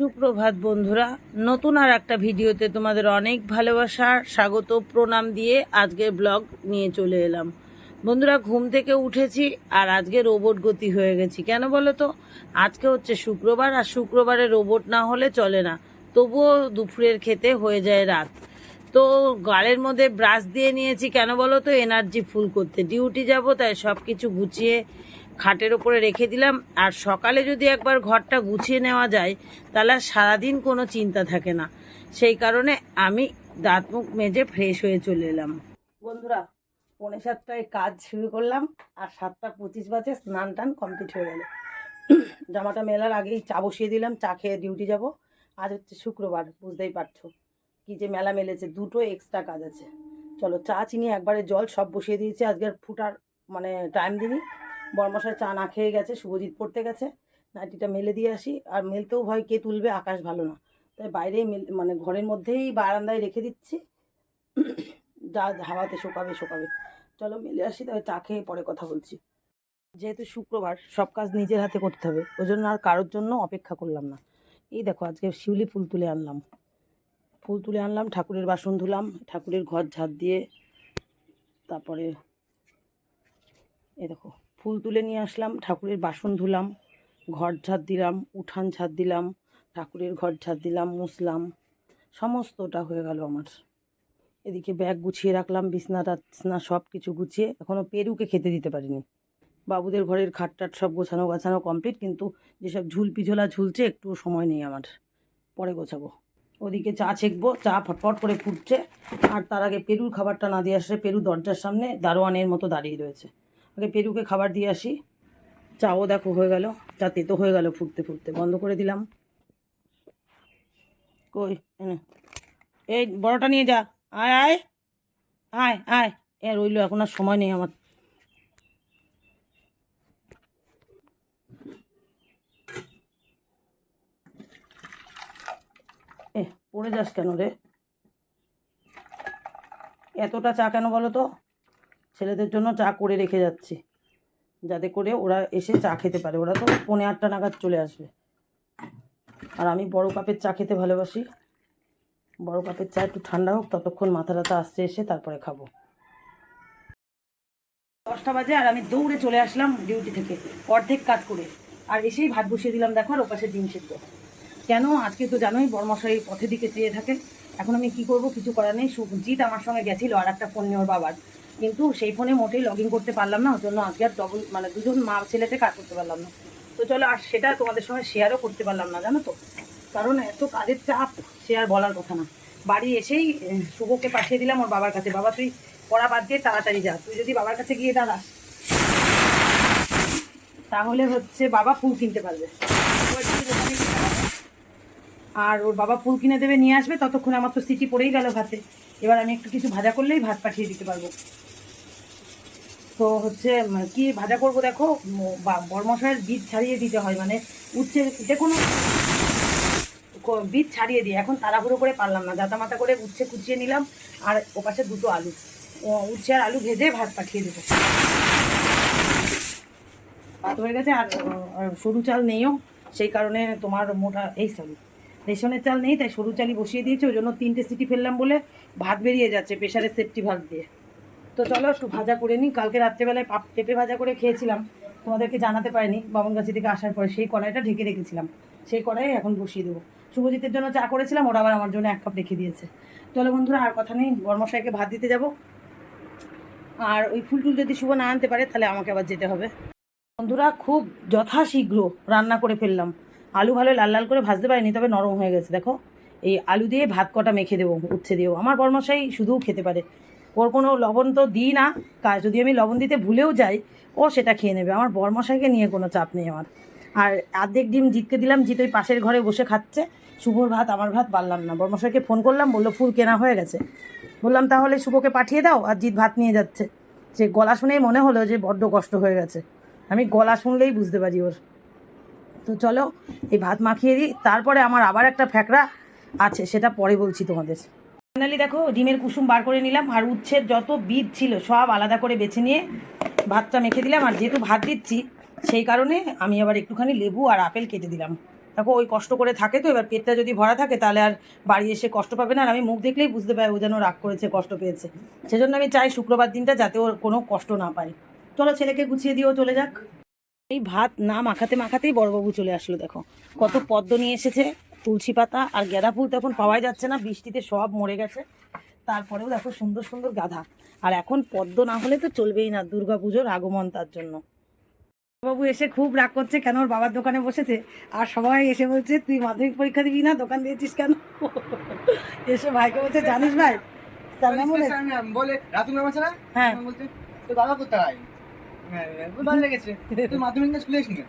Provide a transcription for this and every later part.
সুপ্রভাত বন্ধুরা, নতুন আর একটা ভিডিওতে তোমাদের অনেক ভালোবাসা, স্বাগত, প্রণাম দিয়ে আজকের ব্লগ নিয়ে চলে এলাম। বন্ধুরা, ঘুম থেকে উঠেছি আর আজকে রোবট গতি হয়ে গেছি। কেন বলো তো? আজকে হচ্ছে শুক্রবার আর শুক্রবারে রোবট না হলে চলে না। তবুও দুপুরের খেতে হয়ে যায় রাত। তো গালের মধ্যে ব্রাশ দিয়ে নিয়েছি, কেন বলো তো? এনার্জি ফুল করতে। ডিউটি যাব, তাই সব কিছু গুছিয়ে খাটের ওপরে রেখে দিলাম। আর সকালে যদি একবার ঘরটা গুছিয়ে নেওয়া যায়, তাহলে আর সারাদিন কোনো চিন্তা থাকে না। সেই কারণে আমি দাঁত মুখ মেজে ফ্রেশ হয়ে চলে এলাম। বন্ধুরা, পৌনে সাতটায় কাজ শুরু করলাম আর সাতটা পঁচিশ বাজে স্নান টান কমপ্লিট হয়ে গেল। জামাটা মেলার আগেই চা বসিয়ে দিলাম, চা খেয়ে ডিউটি যাব। আজ হচ্ছে শুক্রবার, বুঝতেই পারছ। কি যে মেলা মেলেছে, দুটো এক্সট্রা কাজ আছে। চলো চা, চিনি, একবারে জল সব বসিয়ে দিয়েছি। আজকের ফুটার মানে টাইম দিনই বর্মশায় চা না খেয়ে গেছে, শুভজিৎ পড়তে গেছে। নাইটিটা মেলে দিয়ে আসি। আর মেলতেও ভয় কে তুলবে, আকাশ ভালো না। তাই বাইরেই মানে ঘরের মধ্যেই বারান্দায় রেখে দিচ্ছি। যা হাওয়াতে শোকাবে শোকাবে। চলো মেলে আসি, তবে চা খেয়ে পরে কথা বলছি। যেহেতু শুক্রবার, সব কাজ নিজের হাতে করতে হবে। ওই জন্য আর কারোর জন্য অপেক্ষা করলাম না। এই দেখো, আজকে শিউলি ফুল তুলে আনলাম। ফুল তুলে আনলাম, ঠাকুরের বাসন ধুলাম, ঠাকুরের ঘর ঝাড় দিয়ে, তারপরে এ দেখো ফুল তুলে নিয়ে আসলাম, ঠাকুরের বাসন ধুলাম, ঘর ঝাড় দিলাম, উঠান ঝাড় দিলাম, ঠাকুরের ঘর ঝাড় দিলাম, মুছলাম, সমস্তটা হয়ে গেল আমার। এদিকে ব্যাগ গুছিয়ে রাখলাম, বিছনা টাছনা সব কিছু গুছিয়ে এখনও পেরুকে খেতে দিতে পারিনি। বাবুদের ঘরের খাট টাট সব গোছানো গাছানো কমপ্লিট, কিন্তু যেসব ঝোলা ঝুলছে, একটু সময় নেই আমার। পরে গোছাবো। ওদিকে চা ছেঁকবো, চা ফটফট করে ফুটছে, আর তার আগে পেরুর খাবারটা না দিয়ে আসলে পেরু দরজার সামনে দারোয়ানের মতো দাঁড়িয়ে রয়েছে। আগে পেরুকে খাবার দিয়ে আসি। চাও দেখো হয়ে গেল। চা তেতো হয়ে গেল ফুটতে ফুটতে। বন্ধ করে দিলাম। কই? এই বড়টা নিয়ে যা। আয় আয়। আয় আয়। এ রইল, এখন আর সময় নেই আমার। এ, পড়ে যাস কেন রে? এতটা চা কেন বলো তো? ছেলেদের জন্য চা করে রেখে যাচ্ছি। যাতে করে ওরা এসে চা খেতে পারে। ওরা তো পৌনে আটটা নাগাদ চলে আসবে। আর আমি বড় কাপের চা খেতে ভালোবাসি। বড় কাপের চা একটু ঠান্ডা হোক, ততক্ষণ মাথা টাথা আসতে এসে তারপরে খাব। দশটা বাজে আর আমি দৌড়ে চলে আসলাম ডিউটি থেকে, অর্ধেক কাজ করে। আর এসেই ভাত বসিয়ে দিলাম, দেখো আর ওপাশে ডিম সেদ্ধ। কেন? আজকে তো জানোই বর্মশাই পথে দিকে চেয়ে থাকে এখন আমি কি করব? কিছু করার নেই। সুজিৎ আমার সঙ্গে গেছিল আর একটা ফোন নেওয়ার বাবার। কিন্তু সেই ফোনে মোটেই লগ ইন করতে পারলাম না, ওর জন্য আজকে আর ডবল মানে দুজন মা ছেলেতে কাজ করতে পারলাম না। তো চলো, আর সেটা তোমাদের সঙ্গে শেয়ারও করতে পারলাম না, জানো তো? কারণ এত কাজের চাপ আর বলার কথা না। বাড়ি এসেই শুভকে পাঠিয়ে দিলাম ওর বাবার কাছে। বাবা, তুই পড়া বাদ দিয়ে তাড়াতাড়ি যা। তুই যদি বাবার কাছে গিয়ে দাঁড়াস, তাহলে হচ্ছে বাবা ফুল কিনতে পারবে। আর ওর বাবা ফুল কিনে দেবে, নিয়ে আসবে, ততক্ষণ আমার তো সিটি পড়েই গেল ভাতে। এবার আমি একটু কিছু ভাজা করলেই ভাত পাঠিয়ে দিতে পারব। তো হচ্ছে কি ভাজা করব দেখো? ম- বা- বরমশাইয়ের বীজ ছাড়িয়ে দিতে হয় মানে উচ্ছে যে কোনো বীজ ছাড়িয়ে দিই। এখন তাড়াহুড়ো করে পারলাম না মাতা করে উচ্ছে কুচিয়ে নিলাম, আর ও ওপাশে দুটো আলু। উচ্ছে আর আলু ভেজে ভাত পাঠিয়ে দেবো। ভাত হয়ে গেছে, আর সরু চাল নেইও, সেই কারণে তোমার মোটা, এই সরি রেশনের চাল নেই, তাই সরু চালই বসিয়ে দিয়েছে, ওই জন্য তিনটে সিটি ফেললাম বলে ভাত বেরিয়ে যাচ্ছে প্রেশারের সেফটি ভাত দিয়ে। তো চলো একটু ভাজা করে নিই। কালকে রাত্রেবেলায় পাপ পেঁপে ভাজা করে খেয়েছিলাম। তোমাদেরকে জানাতে পারিনি, বামনগাছি থেকে আসার পরে সেই কড়াইটা ঢেকে রেখেছিলাম। সেই কড়াই এখন বসিয়ে দেবো। শুভজিতের জন্য চা করেছিলাম, ওরা আবার আমার জন্য এক কাপ রেখে দিয়েছে। চলো বন্ধুরা, আর কথা নেই বর্মশাইকে ভাত দিতে যাব। আর ওই ফুল টুল যদি শুভ না আনতে পারে, তাহলে আমাকে আবার যেতে হবে। বন্ধুরা, খুব যথাশীঘ্র রান্না করে ফেললাম। আলু ভালো লাল লাল করে ভাজতে পারিনি, তবে নরম হয়ে গেছে, দেখো। এই আলু দিয়ে ভাত কটা মেখে দেবো, উচ্ছে দিয়েও। আমার বর্মশাই শুধুও খেতে পারে। ওর কোনো লবণ তো দিই না। কাজ যদি আমি লবণ দিতে ভুলেও যাই, ও সেটা খেয়ে নেবে। আমার বরমশাইকে নিয়ে কোনো চাপ নেই আমার। আর অর্ধেক ডিম জিতকে দিলাম জিত ওই পাশের ঘরে বসে খাচ্ছে। শুভর ভাত, আমার ভাত পারলাম না। বরমশাইকে ফোন করলাম, বলল, ফুল কেনা হয়ে গেছে। বললাম, তাহলে শুভকে পাঠিয়ে দাও, আর জিৎ ভাত নিয়ে যাচ্ছে। সে গলা শুনেই মনে হলো যে বড্ড কষ্ট হয়ে গেছে। আমি গলা শুনলেই বুঝতে পারি ওর। তো চলো, এই ভাত মাখিয়ে দিই। তারপরে আমার আবার একটা ফ্যাকড়া আছে, সেটা পরে বলছি তোমাদের। ফাইনালি দেখো, ডিমের কুসুম বার করে নিলাম আর উচ্ছের যত বীজ ছিল সব আলাদা করে বেছে নিয়ে ভাতটা মেখে দিলাম। আর যেহেতু ভাত দিচ্ছি, সেই কারণে আমি আবার একটুখানি লেবু আর আপেল কেটে দিলাম। দেখো, ওই কষ্ট করে থাকে তো, এবার পেটটা যদি ভরা থাকে তাহলে আর বাড়ি এসে কষ্ট পাবে না। আর আমি মুখ দেখলেই বুঝতে পারি ও যেন রাগ করেছে, কষ্ট পেয়েছে। সেজন্য আমি চাই শুক্রবার দিনটা যাতে ওর কোনো কষ্ট না পায়। চলো ছেলেকে গুছিয়ে দিও, চলে যাক। এই ভাত না মাখাতে মাখাতেই বড়বাবু চলে আসলো, দেখো। কত পদ্ম নিয়ে এসেছে। তুলসী পাতা আর গাঁদা ফুল তো এখন পাওয়াই যাচ্ছে না বৃষ্টিতে সব মরে গেছে। তারপরেও দেখো সুন্দর সুন্দর গাধা। আর এখন পদ্ম না হলে তো চলবেই না দুর্গা পুজোর আগমন তার জন্য। বাবু এসে খুব রাগ করছে কেন ওর বাবার দোকানে বসেছে? আর সবাই এসে বলছে তুই মাধ্যমিক পরীক্ষা দিবি না দোকান দিয়েছিস কেন? এসে ভাইকে বলছে জানিস ভাই তার নাম বলে বলে রাতুল নাম আছে না? হ্যাঁ। বলছি তোর বাবা কোথায়? হ্যাঁ, ভালো লেগেছে তুই মাধ্যমিক স্কুলে এসেছিস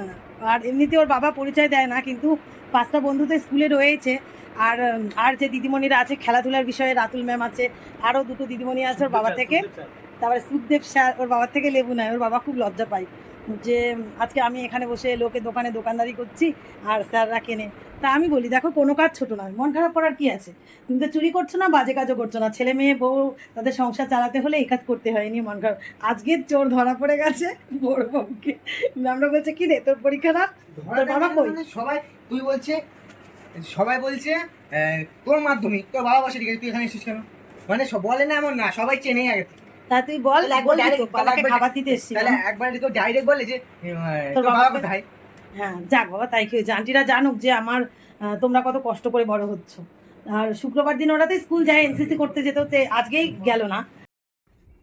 হ্যাঁ, আর এমনিতে ওর বাবা পরিচয় দেয় না কিন্তু পাঁচটা বন্ধু তো স্কুলে রয়েছে আর আর যে দিদিমণিরা আছে খেলাধুলার বিষয়ে রাতুল ম্যাম আছে আরও দুটো দিদিমণি আছে ওর বাবা থেকে। তারপরে সুখদেব স্যার ওর বাবার থেকে লেবু নেয় ওর বাবা খুব লজ্জা পায়। যে আজকে আমি এখানে বসে লোকে দোকানে দোকানদারি করছি আর স্যাররা কেনে। তা আমি বলি দেখো কোনো কাজ ছোটো নয় মন খারাপ করার কি আছে? তুমি তো চুরি করছ না বাজে কাজও করছ না। ছেলে মেয়ে বউ তাদের সংসার চালাতে হলে এই কাজ করতে হয়নি মন খারাপ। আজকে চোর ধরা পড়ে গেছে বড় বাবুকে ম্যামরা বলছে কি রে তোর পরীক্ষা না? তোর বাবা কই? মানে সবাই তুই বলছে সবাই বলছে তোর মাধ্যমিক তোর বাবা বসে ঠিক আছে তুই এখানে এসেছিস কেন? মানে বলে না এমন না সবাই চেনে আগে। তা তুই বল তো বাবাকে খাবার দিতে এসেছিলাম। একবার তো ডাইরেক্ট বলে যে তোর তোর বাবা বাবা কোথায় হ্যাঁ যাক বাবা তাই কি হয়েছে? আন্টিরা জানুক যে আমার তোমরা কত কষ্ট করে বড় হচ্ছ। আর শুক্রবার দিন ওরা তো স্কুল যায় এনসিসি করতে যেতে হচ্ছে আজকেই গেল না।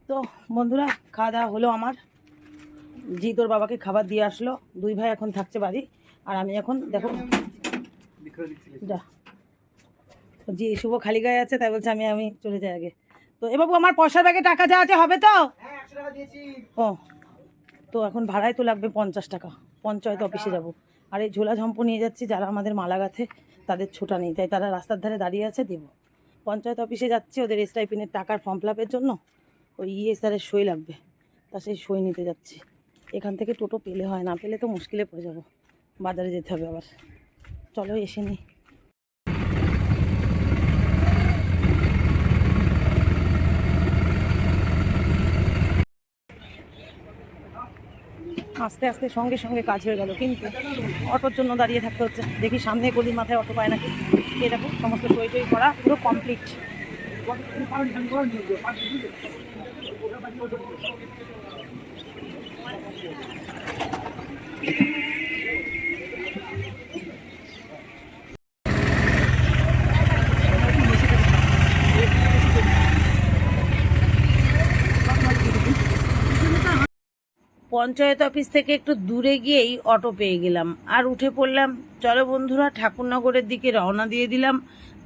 তো বন্ধুরা খাওয়া দাওয়া হলো আমার। জি তোর বাবাকে খাবার দিয়ে আসলো। দুই ভাই এখন থাকছে বাড়ি। আর আমি এখন দেখো। যা। জি শুভ খালি গায়ে আছে তাই বলছে আমি আমি চলে যাই আগে। তো এবাবু আমার পয়সার ব্যাগে টাকা যা আছে হবে তো? হ্যাঁ ও তো এখন ভাড়ায় তো লাগবে পঞ্চাশ টাকা। পঞ্চায়েত অফিসে যাব। আর এই ঝোলা ঝম্প নিয়ে যাচ্ছি যারা আমাদের মালা গাথে তাদের ছোটা নেই তাই তারা রাস্তার ধারে দাঁড়িয়ে আছে দেব। পঞ্চায়েত অফিসে যাচ্ছি ওদের এসআইপিনের টাকার ফর্ম ফিল আপের জন্য। ওই ইএসআরের সই লাগবে। তা সেই সই নিতে যাচ্ছি। এখান থেকে টোটো পেলে হয় না পেলে তো মুশকিলে পড়ে যাব। বাজারে যেতে হবে আবার। চলো এসে নিই। আস্তে আস্তে সঙ্গে সঙ্গে কাজ হয়ে গেল। কিন্তু অটোর জন্য দাঁড়িয়ে থাকতে হচ্ছে। দেখি সামনে গলির মাথায় অটো পায় নাকি? এরকম সমস্ত সই টই করা পুরো কমপ্লিট পঞ্চায়েত অফিস থেকে একটু দূরে গিয়েই অটো পেয়ে গেলাম। আর উঠে পড়লাম, চলো বন্ধুরা, ঠাকুরনগরের দিকে রওনা দিয়ে দিলাম।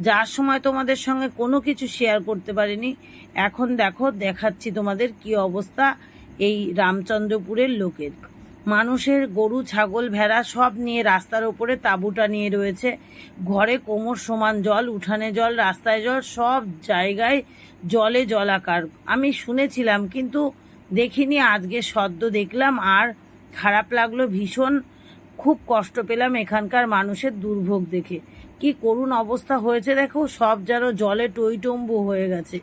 যার সময় তোমাদের সঙ্গে কোনো কিছু শেয়ার করতে পারিনি, এখন দেখো, দেখাচ্ছি তোমাদের কি অবস্থা এই রামচন্দ্রপুরের লোকের। মানুষের গরু, ছাগল, ভেড়া সব নিয়ে রাস্তার ওপরে তাঁবুটা নিয়ে রয়েছে। ঘরে কোমর সমান জল, উঠানে জল, রাস্তায় জল, সব জায়গায় জলে জলাকার। আমি শুনেছিলাম, কিন্তু দেখিনি, আজকে সদ্য দেখলাম আর খারাপ লাগল ভীষণ। খুব কষ্ট পেলাম এখানকার মানুষের দুর্ভোগ দেখে। কি করুণ অবস্থা হয়েছে দেখো, সব যেন জলে টইটম্বু হয়ে গেছে।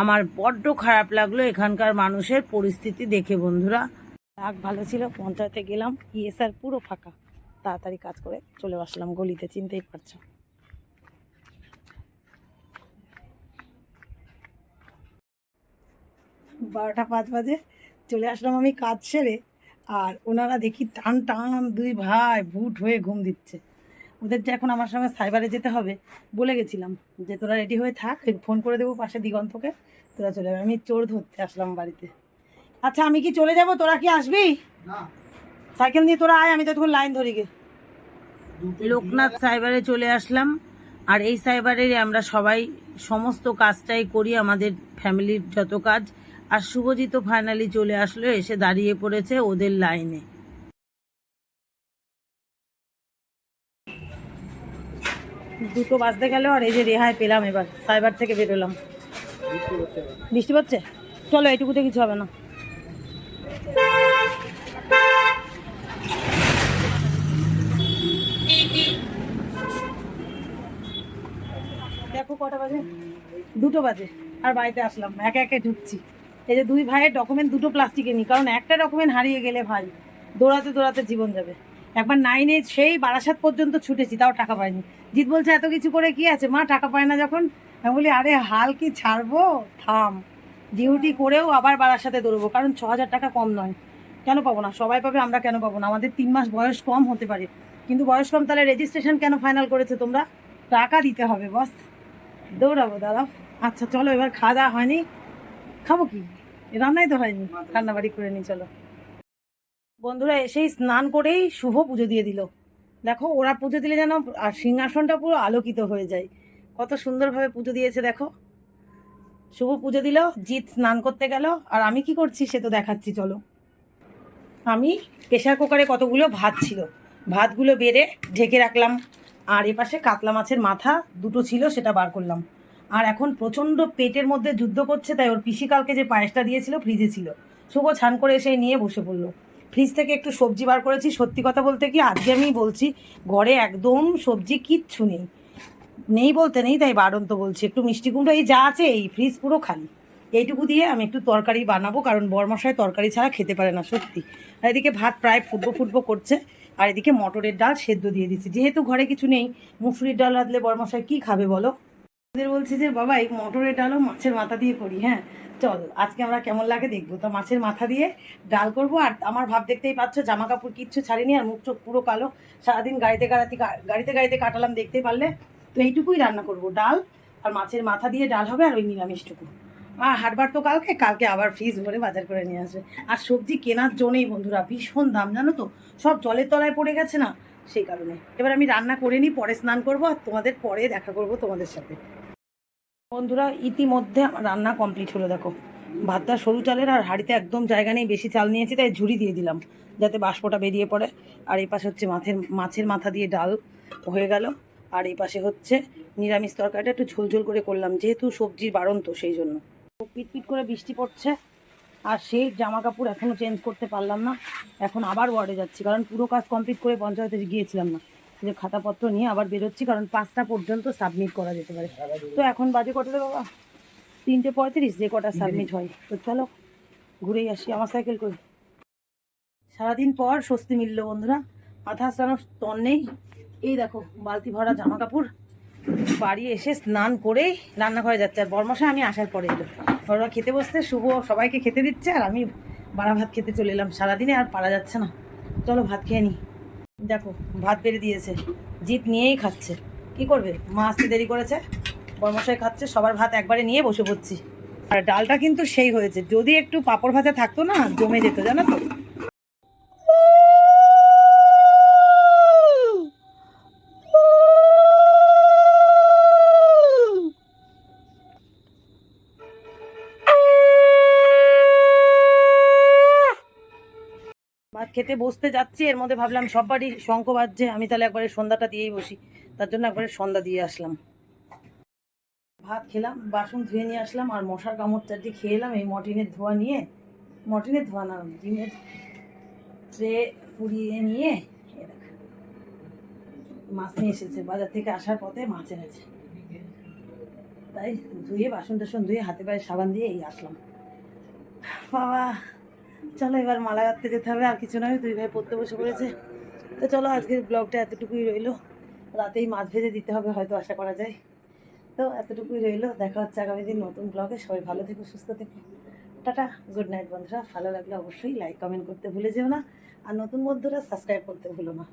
আমার বড্ড খারাপ লাগল এখানকার মানুষের পরিস্থিতি দেখে বন্ধুরা। রাগ ভালো ছিল, পঞ্চায়েতে গেলাম, ইএসআর পুরো ফাঁকা। তাড়াতাড়ি কাজ করে চলে আসলাম, গলিতে চিনতেই পারছ। বারোটা পাঁচ বাজে চলে আসলাম আমি কাজ সেরে আর ওনারা দেখি টান টান দুই ভাই বুট হয়ে ঘুম দিচ্ছে। ওদের যে এখন আমার সঙ্গে সাইবারে যেতে হবে বলে গেছিলাম যে তোরা রেডি হয়ে থাক ফোন করে দেবো পাশে দিগন্তকে তোরা চলে যাবে। আমি চোর ধরতে আসলাম বাড়িতে। আচ্ছা আমি কি চলে যাব? তোরা কি আসবি? সাইকেল নিয়ে তোরা আয় আমি তো তখন লাইন ধরি গে। লোকনাথ সাইবারে চলে আসলাম আর এই সাইবারের আমরা সবাই সমস্ত কাজটাই করি আমাদের ফ্যামিলির যত কাজ। আর শুভজিৎ ফাইনালি চলে আসলো, এসে দাঁড়িয়ে পড়েছে ওদের লাইনে। দুটো বাজতে গেল আর এই যে রেহাই পেলাম এবার, সাইবার থেকে বেরোলাম। বৃষ্টি পড়ছে? চলো এইটুকুতে কিছু হবে না। দেখো কটা বাজে? দুটো বাজে, আর বাড়িতে আসলাম একে একে ঢুকছি। এই যে দুই ভাইয়ের ডকুমেন্ট দুটো প্লাস্টিকে নিই কারণ একটা ডকুমেন্ট হারিয়ে গেলে ভাই, দৌড়াতে দৌড়াতে জীবন যাবে। একবার নাইনে সেই বারাসাত পর্যন্ত ছুটেছি, তাও টাকা পাইনি। জিৎ বলছে, এত কিছু করে কি আছে? মা, টাকা পায় না যখন? আমি বলি, আরে, হাল কি ছাড়বো? থাম। ডিউটি করেও আবার বারাসাতে দৌড়বো, কারণ ছ হাজার টাকা কম নয়। কেন পাবো না? সবাই পাবে, আমরা কেন পাবো না? আমাদের তিন মাস বয়স কম হতে পারে। কিন্তু বয়স কম, তাহলে রেজিস্ট্রেশন কেন ফাইনাল করেছে তোমরা? টাকা দিতে হবে বস দৌড়াবো, দাঁড়াও। আচ্ছা চলো, এবার খাওয়া দাওয়া হয়নি। খাব কি? রান্নাই তো হয়নি। রান্নাবাড়ি করে নি চলো। বন্ধুরা এসেই স্নান করেই শুভ পুজো দিয়ে দিল। দেখো, ওরা পুজো দিলে যেন আর সিংহাসনটা পুরো আলোকিত হয়ে যায়। কত সুন্দরভাবে পুজো দিয়েছে, দেখো। শুভ পুজো দিল, জিৎ স্নান করতে গেল। আর আমি কি করছি সে তো দেখাচ্ছি, চলো। আমি প্রেশার কুকারে কতগুলো ভাত ছিল। ভাতগুলো বেড়ে ঢেকে রাখলাম। আর এপাশে কাতলা মাছের মাথা দুটো ছিল, সেটা বার করলাম। আর এখন প্রচণ্ড পেটের মধ্যে যুদ্ধ করছে, তাই ওর পিসি কালকে যে পায়েসটা দিয়েছিল, ফ্রিজে ছিল। শুভ ছান করে এসে নিয়ে বসে পড়ল। ফ্রিজ থেকে একটু সবজি বার করেছি, সত্যি কথা বলতে কি আজকে আমি বলছি, ঘরে একদম সবজি কিচ্ছু নেই। নেই বলতে নেই, তাই বারন্ত বলছি। একটু মিষ্টি কুমড়ো, এই যা আছে, এই ফ্রিজ পুরো খালি। এইটুকু দিয়ে আমি একটু তরকারি বানাবো, কারণ বরমশাই তরকারি ছাড়া খেতে পারে না, সত্যি। আর এদিকে ভাত প্রায় ফুটবো ফুটবো করছে, আর এদিকে মটরের ডাল সেদ্ধ দিয়ে দিচ্ছি। যেহেতু ঘরে কিছু নেই, মুসুরির ডাল রাঁধলে বরমশাই কি খাবে বলো? ওদের বলছি যে, বাবা, এই মটরের ডালও মাছের মাথা দিয়ে করি হ্যাঁ? চল, আজকে আমরা কেমন লাগে দেখব। তো মাছের মাথা দিয়ে ডাল করব, আর আমার ভাব দেখতেই পাচ্ছ জামা কাপড় কিচ্ছু ছাড়িনি, আর মুখ চোখ পুরো কালো। সারাদিন গাড়িতে গাড়াতে গাড়িতে গাড়িতে কাটালাম, দেখতেই পারলে। তো এইটুকুই রান্না করব, ডাল আর মাছের মাথা দিয়ে ডাল হবে, আর ওই নিরামিষটুকু। আর হাটবার তো কালকে কালকে আবার ফ্রিজ ভরে বাজার করে নিয়ে আসবে। আর সবজি কেনার জন্যই, বন্ধুরা, ভীষণ দাম, জানো তো? সব জলের তলায় পড়ে গেছে না, সেই কারণে। এবার আমি রান্না করে নিই, পরে স্নান করব, আর তোমাদের পরে দেখা করব তোমাদের সাথে। বন্ধুরা, ইতিমধ্যে রান্না কমপ্লিট হলো, দেখো। ভাতটা সরু চালের আর হাঁড়িতে একদম জায়গা নেই, বেশি চাল নিয়েছি, তাই ঝুড়ি দিয়ে দিলাম, যাতে বাষ্পটা বেরিয়ে পড়ে। আর এই পাশে হচ্ছে মাছের মাছের মাথা দিয়ে ডাল হয়ে গেল। আর এই পাশে হচ্ছে নিরামিষ তরকারিটা, একটু ঝোলঝোল করে করলাম, যেহেতু সবজির বারণ তো, সেই জন্য। পিট পিট করে বৃষ্টি পড়ছে, আর সেই জামা কাপড় এখনও চেঞ্জ করতে পারলাম না। এখন আবার ওয়ার্ডে যাচ্ছি, কারণ পুরো কাজ কমপ্লিট করে পঞ্চায়েতে গিয়েছিলাম না। যে খাতাপত্র নিয়ে আবার বেরোচ্ছি, কারণ পাঁচটা পর্যন্ত সাবমিট করা যেতে পারে। তো এখন বাজে কটা রে বাবা? তিনটে পঁয়ত্রিশ, যে কটা সাবমিট হয়। তো চলো, ঘুরেই আসি আমার সাইকেল করি। সারাদিন পর স্বস্তি মিললো বন্ধুরা। মাথা আসলানোর তন নেই। এই দেখো, বালতি ভরা জামা কাপড় বাড়ি এসে স্নান করেই রান্নাঘরে যাচ্ছে। আর বর্মশা আমি আসার পরে এলো। বড়রা খেতে বসতে শুভ সবাইকে খেতে দিচ্ছে, আর আমি বাড়া ভাত খেতে চলে এলাম। সারাদিনে আর পারা যাচ্ছে না। চলো ভাত খেয়ে নিই দেখো, ভাত বেড়ে দিয়েছে। জিত নিয়েই খাচ্ছে। কি করবে? মা আসতে দেরি করেছে। বর্মশাই খাচ্ছে, সবার ভাত একবারে নিয়ে বসে পড়ছি। আর ডালটা কিন্তু সেই হয়েছে। যদি একটু পাঁপড় ভাজা থাকতো না, জমে যেত, জানো তো ভাত খেতে বসতে যাচ্ছি, এর মধ্যে ভাবলাম সব বাড়ি শঙ্খ বাজছে, আমি তাহলে একবারে সন্ধ্যাটা দিয়েই বসি। তার জন্য একবারে সন্ধ্যা দিয়ে আসলাম। ভাত খেলাম, বাসন ধুয়ে নিয়ে আসলাম, আর মশার কামড় চারটি খেয়ে এলাম এই মটিনের ধোয়া নিয়ে। মটিনের ধোয়া না, ডিমের ট্রে পুড়িয়ে নিয়ে মাছ নিয়ে এসেছে, বাজার থেকে আসার পথে মাছ এনেছে। তাই ধুয়ে, বাসন টাসন ধুয়ে, হাতে পায়ে সাবান দিয়ে এই আসলাম। বাবা চলো এবার মালা গাঁথতে যেতে হবে, আর কিছু নয় দুই ভাই পড়তে বসে পড়েছে। তো চলো আজকের ব্লগটা এতটুকুই রইল। রাতেই মাছ ভেজে দিতে হবে, হয়তো আশা করা যায়। তো এতটুকুই রইল, দেখা হচ্ছে আগামী দিন নতুন ব্লগে। সবাই ভালো থেকো, সুস্থ থেকো। টাটা গুড নাইট বন্ধুরা। ভালো লাগলে অবশ্যই লাইক কমেন্ট করতে ভুলে যেও না। আর নতুন বন্ধুরা সাবস্ক্রাইব করতে ভুলো না।